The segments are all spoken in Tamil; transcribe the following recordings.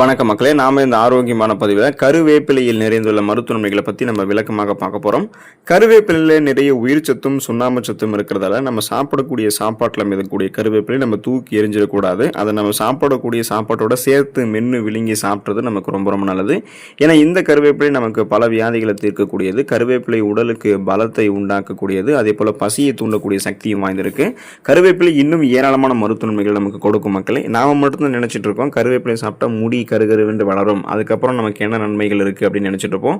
வணக்க மக்களே நாம் இந்த ஆரோக்கியமான பதிவில் கருவேப்பிலையில் நிறைந்துள்ள மருத்துவ நன்மைகளை பற்றி நம்ம விளக்கமாக பார்க்க போகிறோம் கருவேப்பிலையில் நிறைய உயிர் சத்தும் சுண்ணாம்பு சத்தும் இருக்கிறதால நம்ம சாப்பிடக்கூடிய சாப்பாட்டில் மிதக்கூடிய கருவேப்பிலை நம்ம தூக்கி எரிஞ்சிடக்கூடாது. அதை நம்ம சாப்பிடக்கூடிய சாப்பாட்டோட சேர்த்து மென்று விழுங்கி சாப்பிட்றது நமக்கு ரொம்ப ரொம்ப நல்லது. ஏன்னா இந்த கருவேப்பிலை நமக்கு பல வியாதிகளை தீர்க்கக்கூடியது. கருவேப்பிலை உடலுக்கு பலத்தை உண்டாக்கக்கூடியது. அதே போல் பசியை தூண்டக்கூடிய சக்தியும் வாய்ந்திருக்கு. கருவேப்பிலை இன்னும் ஏராளமான மருத்துவ நன்மைகள் நமக்கு கொடுக்கும் மக்களை. நாம மட்டும்தான் நினச்சிட்டு இருக்கோம் கருவேப்பிலை சாப்பிட்டா முடி கருகருவென்று வளரும். அதுக்கப்புறம் நமக்கு என்ன நன்மைகள் இருக்குது அப்படின்னு நினச்சிட்டு இருப்போம்.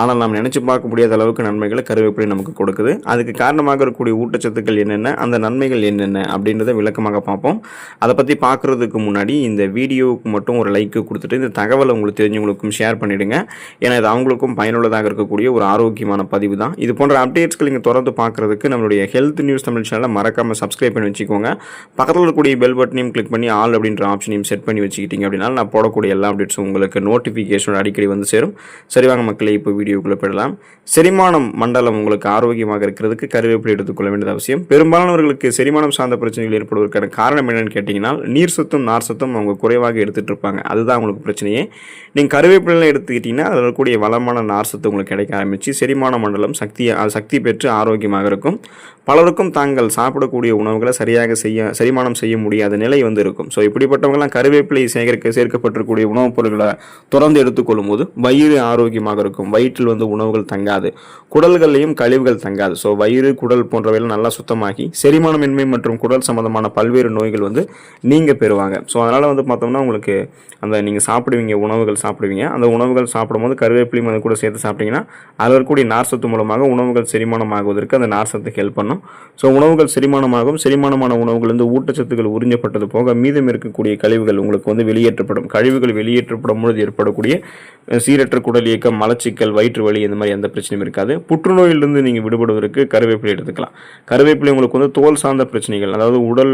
ஆனால் நாம் நினச்சி பார்க்க முடியாத அளவுக்கு நன்மைகளை கருவேப்பிலை நமக்கு கொடுக்குது. அதுக்கு காரணமாக இருக்கக்கூடிய ஊட்டச்சத்துக்கள் என்னென்ன அந்த நன்மைகள் என்னென்ன அப்படின்றத விளக்கமாக பார்ப்போம். அதை பற்றி பார்க்குறதுக்கு முன்னாடி இந்த வீடியோவுக்கு மட்டும் ஒரு லைக்கு கொடுத்துட்டு இந்த தகவலை உங்களுக்கு தெரிஞ்சவங்களுக்கும் ஷேர் பண்ணிவிடுங்க ஏன்னா இது அவங்களுக்கும் பயனுள்ளதாக இருக்கக்கூடிய ஒரு ஆரோக்கியமான பதிவு தான். இது போன்ற அப்டேட்ஸ்கள் நீங்கள் தொடர்ந்து பார்க்குறதுக்கு நம்மளுடைய ஹெல்த் நியூஸ் தமிழ் சேனலை மறக்காமல் சப்ஸ்கிரைப் பண்ணி வச்சுக்கோங்க. பக்கத்தில் இருக்கக்கூடிய பெல் பட்டனையும் கிளிக் பண்ணி ஆல் அப்படின்ற ஆப்ஷனையும் செட் பண்ணி வச்சுக்கிட்டீங்க அப்படின்னா நான் போடக்கூடிய எல்லா அப்டேட்ஸும் உங்களுக்கு நோட்டிஃபிகேஷன் அடிக்கடி வந்து சேரும். சரி வாங்க மக்களே இப்போ வீடியோக்குள்ளே போயிடலாம். செரிமானம் மண்டலம் உங்களுக்கு ஆரோக்கியமாக இருக்கிறதுக்கு கருவேப்பிலை எடுத்துக்கொள்ள வேண்டியது அவசியம். பெரும்பாலானவர்களுக்கு செரிமானம் சார்ந்த பிரச்சனைகள் ஏற்படுவதற்கான காரணம் என்னன்னு கேட்டிங்கன்னா நீர் சத்தும் நார் சத்தும் அவங்க குறைவாக எடுத்துகிட்டு இருப்பாங்க. அதுதான் உங்களுக்கு பிரச்சனையே. நீங்கள் கருவேப்பிலை எடுத்துக்கிட்டிங்கன்னா அதில் இருக்கக்கூடிய வளமான நார் சத்து உங்களுக்கு கிடைக்க ஆரம்பிச்சு செரிமான மண்டலம் சக்தி சக்தி பெற்று ஆரோக்கியமாக இருக்கும். பலருக்கும் தாங்கள் சாப்பிடக்கூடிய உணவுகளை சரியாக செய்ய செரிமானம் செய்ய முடியாத நிலை வந்து இருக்கும். ஸோ இப்படிப்பட்டவங்கலாம் கருவேப்பிலை சேகரிக்க சேர்க்கப்பட்டிருக்கும் இருக்கக்கூடிய உணவுப் பொருட்களை தொடர்ந்து எடுத்துக்கொள்ளும் போது வயிறு ஆரோக்கியமாக இருக்கும். வயிற்றில் வந்து உணவுகள் தங்காது. குடல்கள்லையும் கழிவுகள் தங்காது. ஸோ வயிறு குடல் போன்றவையெல்லாம் நல்லா சுத்தமாகி செரிமானமின்மை மற்றும் குடல் சம்பந்தமான பல்வேறு நோய்கள் வந்து நீங்கள் பெறுவாங்க. ஸோ அதனால் வந்து பார்த்தோம்னா உங்களுக்கு அந்த நீங்கள் சாப்பிடுவீங்க உணவுகள் சாப்பிடுவீங்க. அந்த உணவுகள் சாப்பிடும்போது கருவேப்பிலையும் அது கூட சேர்த்து சாப்பிட்டீங்கன்னா அதில் இருக்கக்கூடிய நார்சத்து மூலமாக உணவுகள் செரிமானமாகுவதற்கு அந்த நார்சத்து ஹெல்ப் பண்ணும். ஸோ உணவுகள் செரிமானமாகும். செரிமானமான உணவுகள் வந்து ஊட்டச்சத்துக்கள் உறிஞ்சப்பட்டது போக மீதம் இருக்கக்கூடிய கழிவுகள் உங்களுக்கு வந்து வெளியேற்றப்படும். கழிவுகள் வெளியேற்றப்படும் பொழுது ஏற்படக்கூடிய சீரற்ற குடல் இயக்கம் மலச்சிக்கல் வயிற்று வலி இந்த மாதிரி எந்த பிரச்சனையும் இருக்காது. புற்றுநோயிலிருந்து நீங்கள் விடுபடுவதற்கு கருவேப்பிலை எடுத்துக்கலாம். கருவேப்பிலை உங்களுக்கு வந்து தோல் சார்ந்த பிரச்சனைகள் அதாவது உடல்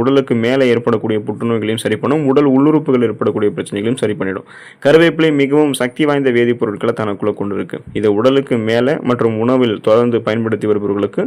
உடலுக்கு மேலே ஏற்படக்கூடிய புற்றுநோய்களையும் சரி பண்ணும் உடல் உள்ளுறுப்புகள் ஏற்படக்கூடிய பிரச்சனைகளையும் சரி பண்ணிடும். கருவேப்பிலை மிகவும் சக்தி வாய்ந்த வேதிப்பொருட்களை தனக்குள்ள கொண்டு இருக்கு இதை உடலுக்கு மேலே மற்றும் உணவில் தொடர்ந்து பயன்படுத்தி வருபவர்களுக்கு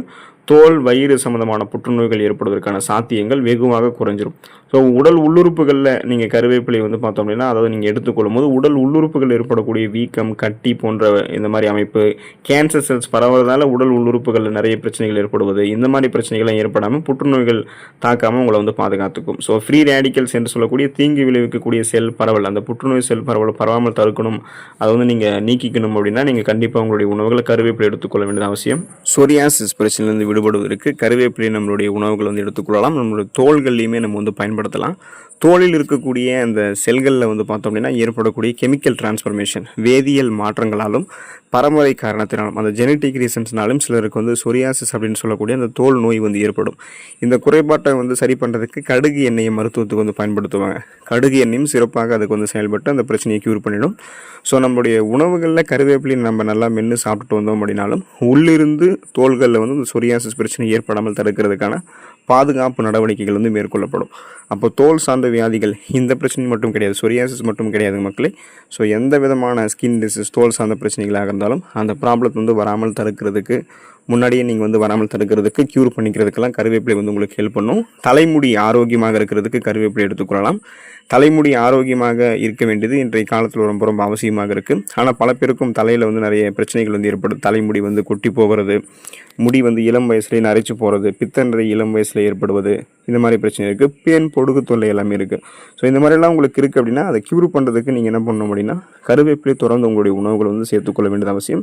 தோல் வயிறு சம்பந்தமான புற்றுநோய்கள் ஏற்படுவதற்கான சாத்தியங்கள் வெகுவாக குறைஞ்சிரும். ஸோ உடல் உள்ளுறுப்புகளில் நீங்கள் கருவேப்பிலை வந்து பார்த்தோம் அப்படின்னா அதாவது நீங்கள் எடுத்துக்கொள்ளும் போது உடல் உள்ளுறுப்புகள் ஏற்படக்கூடிய வீக்கம் கட்டி போன்ற இந்த மாதிரி அமைப்பு கேன்சர் செல்ஸ் பரவுறதால உடல் உள்ளுறுப்புகளில் நிறைய பிரச்சனைகள் ஏற்படுவது இந்த மாதிரி பிரச்சனைகள்லாம் ஏற்படாமல் புற்றுநோய்கள் தாக்காமல் உங்களை வந்து பாதுகாத்துக்கும். ஸோ ஃப்ரீ ரேடிக்கல்ஸ் என்று சொல்லக்கூடிய தீங்கு விளைவிக்கக்கூடிய செல் பரவல் அந்த புற்றுநோய் செல் பரவல் பரவாமல் தடுக்கணும் அதை வந்து நீங்கள் நீக்கிக்கணும் அப்படின்னா நீங்கள் கண்டிப்பாக உங்களுடைய உணவுகளை கருவேப்பிலை எடுத்துக்கொள்ள வேண்டியது அவசியம். சொரியாசிஸ் பிரச்சனையிலிருந்து விடுபடுவதற்கு கருவேப்பிலை நம்மளுடைய உணவுகளை வந்து எடுத்துக்கொள்ளலாம். நம்மளுடைய தோள்கள்லையுமே நம்ம வந்து பயன்படுத்தலாம். தோலில் இருக்கக்கூடிய அந்த செல்கள் செல்களில் வந்து பார்த்தோம் அப்படின்னா ஏற்படக்கூடிய கெமிக்கல் டிரான்ஸ்ஃபர்மேஷன் வேதியியல் மாற்றங்களாலும் பரம்பரை காரணத்தினாலும் அந்த ஜெனட்டிக் ரீசன்ஸ்னாலும் சிலருக்கு வந்து சொரியாசிஸ் அப்படின்னு சொல்லக்கூடிய அந்த தோல் நோய் வந்து ஏற்படும். இந்த குறைபாட்டை வந்து சரி பண்ணுறதுக்கு கடுகு எண்ணெயை மருத்துவத்துக்கு வந்து பயன்படுத்துவாங்க. கடுகு எண்ணெயும் சிறப்பாக அதுக்கு வந்து செயல்பட்டு அந்த பிரச்சனையை க்யூர் பண்ணிடும். ஸோ நம்மளுடைய உணவுகளில் கருவேப்பிலையும் நம்ம நல்லா மென்று சாப்பிட்டு வந்தோம் அப்படின்னாலும் உள்ளிருந்து தோள்களில் வந்து இந்த சொரியாசிஸ் பிரச்சனை ஏற்படாமல் தடுக்கிறதுக்கான பாதுகாப்பு நடவடிக்கைகள் வந்து மேற்கொள்ளப்படும். அப்போ தோல் சார்ந்த வியாதிகள் இந்த பிரச்சனை மட்டும் கிடையாது. சொரியாசிஸ் மட்டும் கிடையாது மக்களே. ஸோ எந்த விதமான ஸ்கின் டிசீஸ் தோல் சார்ந்த பிரச்சனைகளாக இருந்தாலும் அந்த ப்ராப்ளத்தை வந்து வராமல் தடுக்கிறதுக்கு முன்னாடியே நீங்கள் வந்து வராமல் தடுக்கிறதுக்கு க்யூர் பண்ணிக்கிறதுக்கெல்லாம் கருவேப்பிலை வந்து உங்களுக்கு ஹெல்ப் பண்ணும். தலைமுடி ஆரோக்கியமாக இருக்கிறதுக்கு கருவேப்பிலை எடுத்துக்கொள்ளலாம் தலைமுடி ஆரோக்கியமாக இருக்க வேண்டியது இன்றைய காலத்தில் ரொம்ப ரொம்ப அவசியமாக இருக்குது ஆனால் பல பேருக்கும் தலையில் வந்து நிறைய பிரச்சனைகள் வந்து ஏற்படுது தலைமுடி வந்து கொட்டி போகிறது முடி வந்து இளம் வயசுலேயே நரைச்சு போகிறது பித்தன்றை இளம் வயசில் ஏற்படுவது இந்த மாதிரி பிரச்சனை இருக்குது பேன் பொடுகு தொல்லை எல்லாமே இருக்குது ஸோ இந்த மாதிரிலாம் உங்களுக்கு இருக்குது அப்படின்னா அதை க்யூர் பண்ணுறதுக்கு நீங்கள் என்ன பண்ணணும் அப்படின்னா கருவேப்பிலை தொடர்ந்து உங்களுடைய உணவுகளை வந்து சேர்த்துக்கொள்ள வேண்டியது அவசியம்.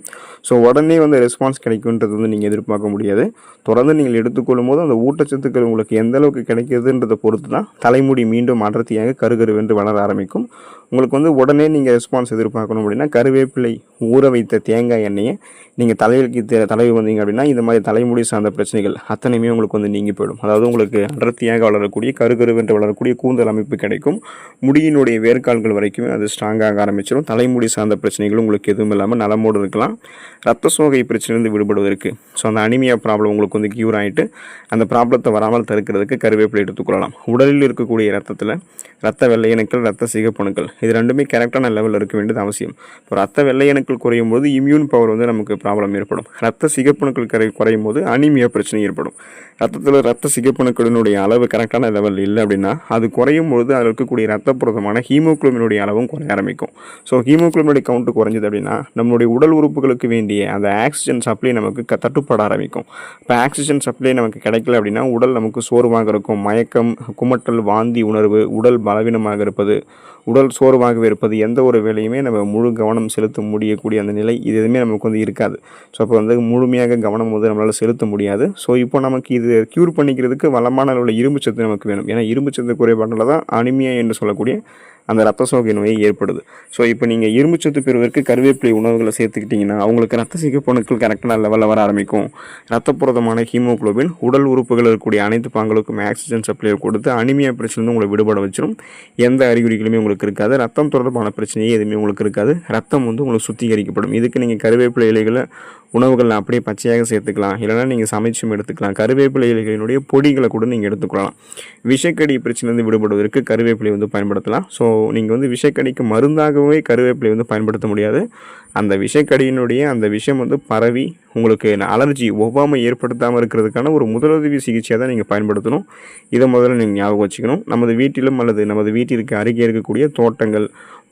ஸோ உடனே வந்து ரெஸ்பான்ஸ் கிடைக்குன்றது வந்து நீங்கள் எதிர்பார்க்க முடியாது. தொடர்ந்து நீங்கள் எடுத்துக்கொள்ளும் போது அந்த ஊட்டச்சத்துக்கள் உங்களுக்கு எந்த அளவுக்கு கிடைக்குதுன்றதை பொறுத்து தான் தலைமுடி மீண்டும் அடர்த்தியாக கருகருவென்று வளர ஆரம்பிக்கும். உங்களுக்கு வந்து உடனே நீங்கள் ரெஸ்பான்ஸ் எதிர்பார்க்கணும் அப்படின்னா கருவேப்பிலை ஊற வைத்த தேங்காய் எண்ணெயை நீங்கள் தலையிலுக்கு தே- வந்தீங்க அப்படின்னா இந்த மாதிரி தலைமுடி சார்ந்த பிரச்சனைகள் அத்தனையுமே உங்களுக்கு வந்து நீங்கி போயிடும். அதாவது உங்களுக்கு அடர்த்தியாக வளரக்கூடிய கருகருவென்று வளரக்கூடிய கூந்தல் அமைப்பு கிடைக்கும். முடியினுடைய வேர்க்கால்கள் வரைக்குமே அது ஸ்ட்ராங்காக ஆரம்பிச்சிடும் தலைமுடி சார்ந்த பிரச்சனைகள் உங்களுக்கு எதுவும் இல்லாமல் நலமோடு இருக்கலாம். ரத்த சோகை பிரச்சனையிலிருந்து விடுபடுவதற்கு. ஸோ அந்த அனிமியா ப்ராப்ளம் உங்களுக்கு வந்து க்யூர் ஆகிட்டு அந்த ப்ராப்ளத்தை வராமல் தடுக்கிறதுக்கு கருவேப்பிலை எடுத்துக்கொள்ளலாம் உடலில் இருக்கக்கூடிய ரத்தத்தில் ரத்த வெள்ளையணுக்கள் ரத்த சிகப்பணுக்கள் இது ரெண்டுமே கரெக்டான லெவலில் இருக்க வேண்டியது அவசியம். இப்போ ரத்த வெள்ளையணுக்கள் குறையும் போது இம்யூன் பவர் வந்து நமக்கு ப்ராப்ளம் ஏற்படும். ரத்த சிகப்பணுக்கள் கரை குறையும் போது அனிமியா பிரச்சனை ஏற்படும். ரத்தத்தில் ரத்த சிகப்பணுக்களினுடைய அளவு கரெக்டான லெவல் இல்லை அப்படின்னா அது குறையும் பொழுது அதில் இருக்கக்கூடிய ரத்த புரதமான ஹீமோக்ளோமினுடைய அளவும் குறைய ஆரம்பிக்கும். ஸோ ஹீமோக்ளோமினுடைய கவுண்ட்டு குறைஞ்சது அப்படின்னா நம்மளுடைய உடல் உறுப்புகளுக்கு வேண்டிய அந்த ஆக்சிஜன் சப்ளை நமக்கு க- தட்டுப்பட ஆரம்பிக்கும். இப்போ ஆக்சிஜன் சப்ளை நமக்கு கிடைக்கல அப்படின்னா உடல் நமக்கு சோர்வாக இருக்கும். மயக்கம் குமட்டல் வாந்தி உணர்வு உடல் பலவீனமாக இருப்பது உடல் சோர்வாகவே இருப்பது எந்த ஒரு வேலையுமே நம்ம முழு கவனம் செலுத்த முடியக்கூடிய அந்த நிலை இது எதுவுமே நமக்கு வந்து இருக்காது. ஸோ அப்போ வந்து முழுமையாக கவனம் வந்து நம்மளால் செலுத்த முடியாது. ஸோ இப்போ நமக்கு இது க்யூர் பண்ணிக்கிறதுக்கு வளமான அளவில் இரும்பு சத்து நமக்கு வேணும். ஏன்னா இரும்பு சத்து குறைபாட்டில் தான் அனிமியா என்று சொல்லக்கூடிய அந்த ரத்த சோகை நோயை ஏற்படுது. ஸோ இப்போ நீங்கள் இரும்பு சத்து பெறுவதற்கு கருவேப்பிலை உணவுகளை சேர்த்துக்கிட்டிங்கன்னா அவங்களுக்கு ரத்த சிகப்பணுக்கள் கரெக்டான லெவலில் வர ஆரம்பிக்கும். ரத்தப்புரதமான ஹீமோக்ளோபின் ஹீமோகுளோபின் உடல் உறுப்புகள் இருக்கக்கூடிய அனைத்து பாங்களுக்கும் ஆக்சிஜன் சப்ளை கொடுத்து அனிமியா பிரச்சனை உங்களை விடுபட வச்சிடும் எந்த அறிகுறிகளுமே உங்களுக்கு இருக்காது. ரத்தம் தொடர்பான பிரச்சனையே எதுவுமே உங்களுக்கு இருக்காது. ரத்தம் வந்து உங்களுக்கு சுத்திகரிக்கப்படும். இதுக்கு நீங்கள் கருவேப்பிலை இலைகளை உணவுகளில் அப்படியே பச்சையாக சேர்த்துக்கலாம். இல்லைனா நீங்கள் சமைச்சும் எடுத்துக்கலாம். கருவேப்பிலை இலைகளினுடைய பொடிகளை கூட நீங்கள் எடுத்துக்கலாம். விஷக்கடி பிரச்சனைலேருந்து விடுபடுவதற்கு கருவேப்பிலை வந்து பயன்படுத்தலாம். ஸோ நீங்கள் வந்து விஷக்கடிக்கு மருந்தாகவே கருவேப்பிலை வந்து பயன்படுத்த முடியாது. அந்த விஷக்கடியினுடைய அந்த விஷம் வந்து பரவி உங்களுக்கு அலர்ஜி ஒவ்வாமை ஏற்படுத்தாமல் இருக்கிறதுக்கான ஒரு முதலுதவி சிகிச்சையாக தான் நீங்கள் பயன்படுத்தணும். இதை முதல்ல நீங்கள் ஞாபகம் வச்சுக்கணும். நமது வீட்டிலும் அல்லது நமது வீட்டிற்கு அருகே இருக்கக்கூடிய தோட்டங்கள்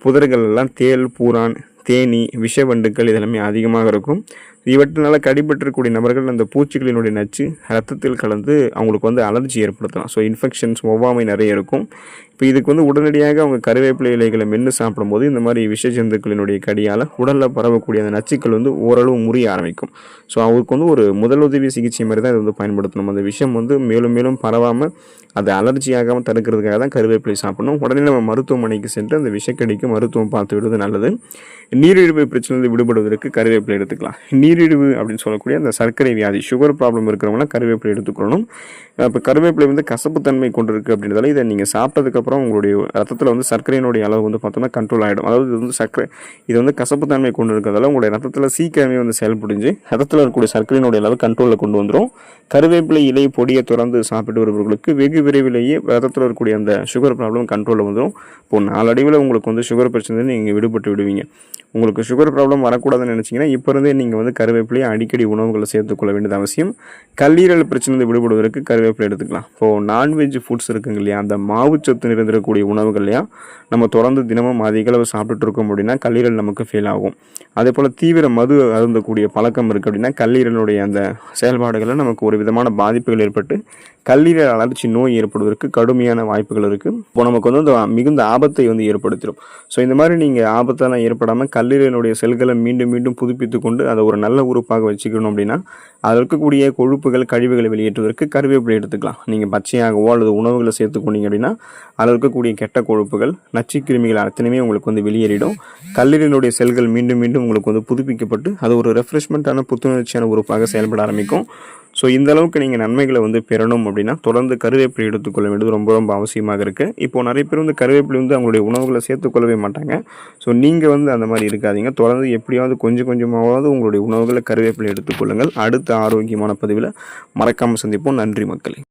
புதர்கள் எல்லாம் தேள் பூரான் தேனி விஷவண்டுக்கள் இதெல்லாமே அதிகமாக இருக்கும். இவற்றினால் கடிபட்டிருக்கக்கூடிய நபர்கள் அந்த பூச்சிகளினுடைய நச்சு ரத்தத்தில் கலந்து அவங்களுக்கு வந்து அலர்ஜி ஏற்படுத்தலாம். ஸோ இன்ஃபெக்ஷன்ஸ் ஒவ்வாமை நிறைய இருக்கும். இப்போ இதுக்கு வந்து உடனடியாக அவங்க கருவேப்பிலை இலைகளை மென்று சாப்பிடும்போது இந்த மாதிரி விஷ ஜந்துக்களினுடைய கடியால் உடலில் பரவக்கூடிய அந்த நச்சுக்கள் வந்து ஓரளவு முறிய ஆரம்பிக்கும். ஸோ அவருக்கு வந்து ஒரு முதலுதவி சிகிச்சை மாதிரி தான் இது வந்து பயன்படுத்தணும். அந்த விஷம் வந்து மேலும் மேலும் பரவாமல் அது அலர்ஜி ஆகாமல் தடுக்கிறதுக்காக தான் கருவேப்பிலை சாப்பிடணும். உடனே நம்ம மருத்துவமனைக்கு சென்று அந்த விஷக்கடிக்கு மருத்துவம் பார்த்து விடுவது நல்லது. நீரிழிவு பிரச்சனையிலிருந்து விடுபடுவதற்கு கருவேப்பிலை எடுத்துக்கலாம். நீரிழிவு அப்படின்னு சொல்லக்கூடிய அந்த சர்க்கரை வியாதி சுகர் ப்ராப்ளம் இருக்கிறவங்களாம் கருவேப்பிலை எடுத்துக்கணும் இப்போ கருவேப்பிலை வந்து கசப்புத்தன்மை கொண்டு இருக்குது அப்படின்றதால இதை நீங்கள் சாப்பிட்டதுக்கப்புறம் உங்களுடைய ரத்தத்தில் வந்து சர்க்கரையினுடைய அளவு வந்து பார்த்தோம்னா கண்ட்ரோல் ஆகிடும் அதாவது இது வந்து சர்க்கரை இது வந்து கசப்புத்தன்மை கொண்டு இருக்கிறதால உங்களுடைய ரத்தத்தில் சீக்கிரமே வந்து செயல்படுஞ்சு ரத்தத்தில் இருக்கக்கூடிய சர்க்கரையினுடைய அளவு கண்ட்ரோலில் கொண்டு வந்துடும் கருவேப்பிலை இலை பொடியை தொடர்ந்து சாப்பிட்டு வருபவர்களுக்கு வெகு விரைவிலேயே ரத்தத்தில் இருக்கக்கூடிய அந்த சுகர் ப்ராப்ளம் கண்ட்ரோலில் வந்துடும் இப்போ நாளடைவில் உங்களுக்கு வந்து சுகர் பிரச்சனை நீங்கள் விடுபட்டு விடுவீங்க. உங்களுக்கு சுகர் ப்ராப்ளம் வரக்கூடாதுன்னு நினச்சிங்கன்னா இப்போ இருந்தே நீங்கள் வந்து கருவேப்பிலையை அடிக்கடி உணவுகளை சேர்த்துக்கொள்ள வேண்டியது அவசியம். கல்லீரல் பிரச்சனை விடுபடுவதற்கு கருவேப்பிலை எடுத்துக்கலாம். இப்போது நான்வெஜ் ஃபுட்ஸ் இருக்குங்க இல்லையா? அந்த மாவுச்சத்து நிறைந்திருக்கக்கூடிய உணவுகள் இல்லையா? நம்ம தொடர்ந்து தினமும் அதிக அளவு சாப்பிட்டுட்டு இருக்கோம் அப்படின்னா கல்லீரல் நமக்கு ஃபெயில் ஆகும். அதே போல் தீவிர மது அருந்தக்கூடிய பழக்கம் இருக்குது அப்படின்னா கல்லீரலுடைய அந்த செயல்பாடுகளில் நமக்கு ஒரு விதமான பாதிப்புகள் ஏற்பட்டு கல்லீரல் அலர்ச்சி நோய் ஏற்படுவதற்கு கடுமையான வாய்ப்புகள் இருக்குது இப்போ நமக்கு வந்து அந்த மிகுந்த ஆபத்தை வந்து ஏற்படுத்திடும். ஸோ இந்த மாதிரி நீங்கள் ஆபத்தெல்லாம் ஏற்படாமல் கல்லீரலுடைய செல்களை மீண்டும் மீண்டும் புதுப்பித்து கொண்டு அதை ஒரு நல்ல உறுப்பாக வச்சுக்கணும் அப்படின்னா அதில் இருக்கக்கூடிய கொழுப்புகள் கழிவுகளை வெளியேற்றுவதற்கு கருவேப்பிலை எடுத்துக்கலாம். நீங்கள் பச்சையாகவோ அல்லது உணவுகளை சேர்த்துக்கொண்டீங்க அப்படின்னா அதில் இருக்கக்கூடிய கெட்ட கொழுப்புகள் நச்சுக்கிருமிகள் அத்தனையுமே உங்களுக்கு வந்து வெளியேறிடும். கல்லீரலுடைய செல்கள் மீண்டும் மீண்டும் உங்களுக்கு வந்து புதுப்பிக்கப்பட்டு அது ஒரு ரெஃப்ரெஷ்மெண்ட்டான புத்துணர்ச்சியான உறுப்பாக செயல்பட ஆரம்பிக்கும். ஸோ இந்த அளவுக்கு நீங்கள் நன்மைகளை வந்து பெறணும் அப்படின்னா தொடர்ந்து கருவேப்பிலை எடுத்துக்கொள்ள வேண்டியது ரொம்ப ரொம்ப அவசியமாக இருக்குது இப்போ நிறைய பேர் வந்து கருவேப்பிலை வந்து அவங்களுடைய உணவுகளை சேர்த்துக்கொள்ளவே மாட்டாங்க. ஸோ நீங்கள் வந்து அந்த மாதிரி இருக்காதீங்க. தொடர்ந்து எப்படியாவது கொஞ்சம் கொஞ்சமாவது உங்களுடைய உணவுகளை கருவேப்பிலை எடுத்துக்கொள்ளுங்கள் அடுத்த ஆரோக்கியமான பதிவில் மறக்காமல் சந்திப்போம். நன்றி மக்களே.